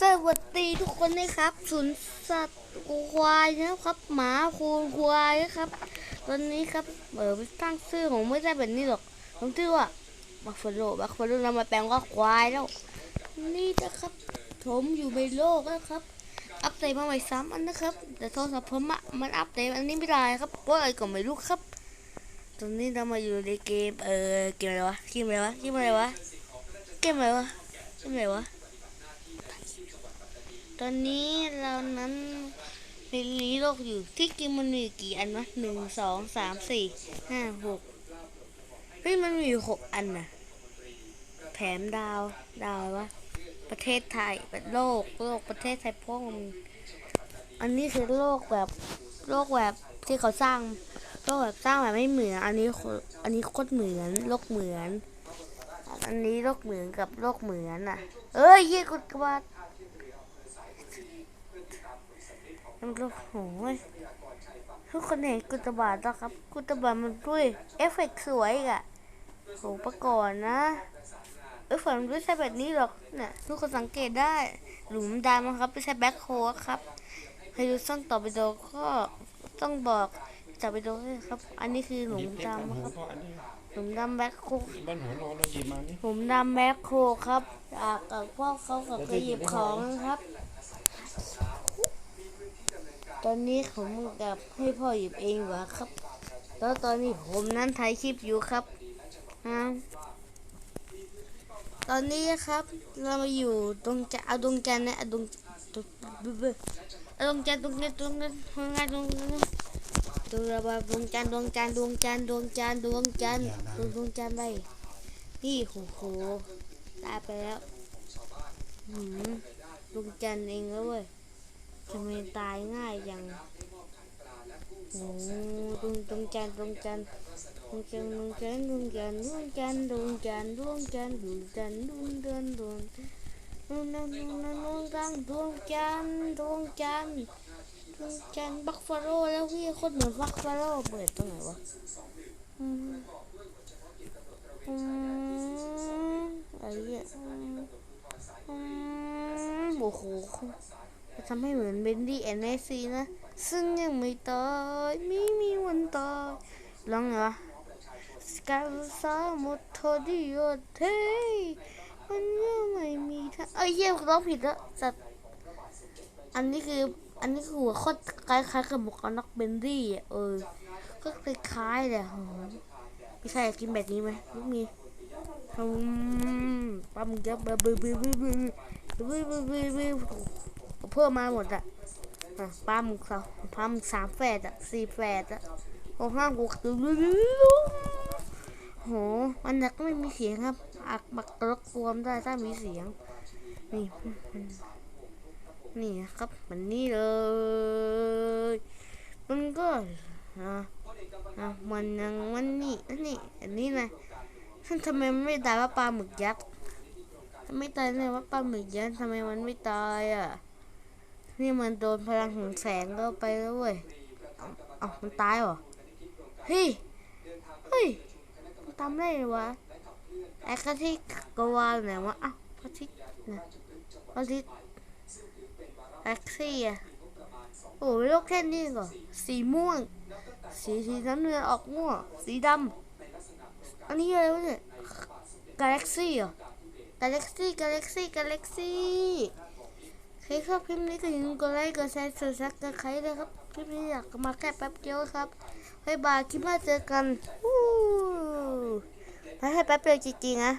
สวัสดีทุกคนนะครับสุนสัตว์ควายนะครับ หมาโคนควายนะครับตอนนี้ครับเออตั้งชื่อของไม่ใช่แบบนี้หรอกผมชื่อว่าบักฟาโลบักฟาโลนำมาแปลงว่าควายแล้ว นี่นะครับผมอยู่ในโลกนะครับ อัปเดตมาใหม่ซ้ำอันนะครับ แต่โทรศัพท์ผมอะมันอัปเดตอันนี้ไม่ได้ครับเพราะอะไรก็ไม่รู้ครับ ตอนนี้เรามาอยู่ในเกมเออเกมอะไรวะเกมอะไรวะเกมอะไรวะเกมอะไรวะเกมอะไรวะ ตอนนี้เรานั้นในนี้โลกอยู่ที่กินมันมีกี่อันวะหนึ่งสองสามสี่ห้าหกเฮ้ยมันมีอยู่หกอันน่ะ แถมดาวดาววะประเทศไทยเป็นโลกโลกประเทศไทยพ่อมึงอันนี้คือโลกแบบโลกแบบที่เขาสร้างโลกแบบสร้างแบบไม่เหมือน อันนี้อันนี้โคตรเหมือนโลกเหมือน อันนี้โลกเหมือนกับโลกเหมือนอะ เอ้ยยี่กุดกระบาด มั นก็โอ้ยทุกคนเห็นกุตบาทแล้วครับ กุตบาทมันด้วยเอฟเฟกต์สวยอีกอะโหประก่อนนะเอฟเฟกต์มันไม่ใช่แบบนี้หรอกเนี่ยทุกคนสังเกตได้หลุมดำนะครับไม่ใช่แบ็คโฮลครับใครดูซ่องต่อไปดูก็ต้องบอกต่อไปดูด้วยครับ อันนี้คือหลุหยิมบเล็กบ้านดำหูครับก็อันนี้หลุมดำแบ็คโฮลบ้านหัวโลเราหยิบมานี่หลุมดำแบ็คโฮลครับจากกับพวกเขากับกระหยิบของนะครับต อนนี้ผมกับให้พ่อหยิบเองวะครับ แล้วตอนนี้ผมนั้นถ่ายคลิปอยู่ครับนะตอนนี้ครับ เรามาอยู่ตรงจะเอาดวงจันทร์นะเอาดวงดวงเอาดวงจันทร์ดวงจันทร์ดวงจันทร์ดวงจันทร์ดวงจันทร์ดวงระบาดดวงจันทร์ดวงจันทร์ดวงจันทร์ดวงจันทร์ดวงจันทร์ดวงดวงจันทร์ไปนี่โหโหตายไปแล้วดวงจันทร์เองแล้วเว้ย ทำไมตายง่ายจังโอ้ดวงดวงจันทร์ดวงจันทร์ดวงจันทร์ดวงจันทร์ดวงจันทร์ดวงจันทร์ดวงจันทร์ดวงจันทร์ดวงจันทร์ดวงจันทร์ดวงจันทร์ดวงจันทร์ดวงจันทร์ดวงจันทร์ดวงจันทร์ดวงจันทร์บักฟาโร่แล้วพี่โคตรเหมือนบักฟาโร่เปิดตรงไหนวะอืมอืมอะไรเนี่ยอืมอืมโอ้โห จะทำให้เหมือนเบนดี้แอนเมซีนะ ซึ่งยังไม่ตายไม่มีวันตายลองเหรอสกาวซามดทอดิโอเทมันยังไม่มีท่างเอ้ยเยี่ยร้องผิดแล้วจัดอันนี้คืออันนี้คือหัวข้อคล้ายๆกับหมวกนักเบนดี้อะเออ ก็คล้ายๆแหละพี่ชายกินแบบนี้ไหมไม่มีปั๊มเยอะบึ้บบึ้บบึ้บบึ้บบ เพิ่มมาหมดอะอะปลาหมึกสองปลาหมึกสามแฝดอะสี่แฝดอะโอ้ห้าหกตึ้งโหอันนักไม่มีเสียงครับ อักบักรบกวนได้ถ้ามีเสียง นี่ นี่ครับมันนี่เลย มันก็อะอะมันยังมันนี่อันนี้อันนี้นะท่านทำไมไม่ตายว่าปลาหมึกยักษ์ทำไมตายเนี่ยว่าปลาหมึกยักษ์ทำไมมันไม่ตายอะ นี่มันโดนพลังของแสงเข้าไปแล้วเว้ยเอาเอามันตายเหรอ เฮ้ย เฮ้ยมันทำได้เหรอวะ ไอ้กะทิกวาลไหนวะอ้าวพระทินะพระทิตย์แท็กซี่อะโอ้ยโลกแค่นี้เหรอ สีม่วง สีสีน้ำเงินออกม่วง สีดำ อันนี้อะไรวะเนี่ยกาแล็กซี่เหรอกาแล็กซี่กาแล็กซี่กาแล็กซี่ ครชอบคลิปนี้ก็อย่าลืมกดไลค์กดแชร์กดซับสไครต์เลยครับคลิปนี้อยากมาแค่แป๊บเดียวครับบ๊ายบายคลิปหน้าเจอกันวู้มาให้แป๊บเดียวจริงๆนะ